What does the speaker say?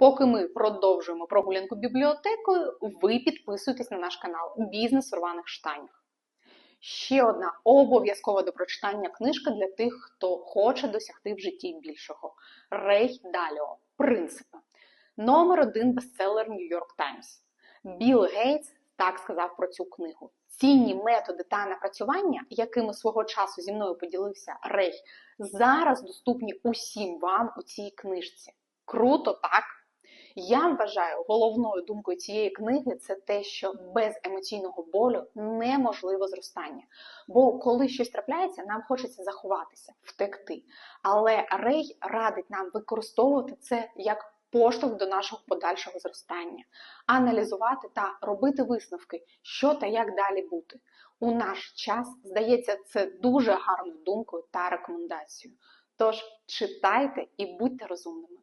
Поки ми продовжуємо прогулянку бібліотекою, ви підписуйтесь на наш канал Бізнес у рваних штанях. Ще одна обов'язкова до прочитання книжка для тих, хто хоче досягти в житті більшого. Рей Даліо. Принципи. Номер один бестселер New York Times. Білл Гейтс так сказав про цю книгу. Цінні методи та напрацювання, якими свого часу зі мною поділився Рей, зараз доступні усім вам у цій книжці. Круто, так? Я вважаю, головною думкою цієї книги це те, що без емоційного болю неможливо зростання. Бо коли щось трапляється, нам хочеться заховатися, втекти. Але Рей радить нам використовувати це як поштовх до нашого подальшого зростання, аналізувати та робити висновки, що та як далі бути. У наш час здається це дуже гарною думкою та рекомендацією. Тож читайте і будьте розумними.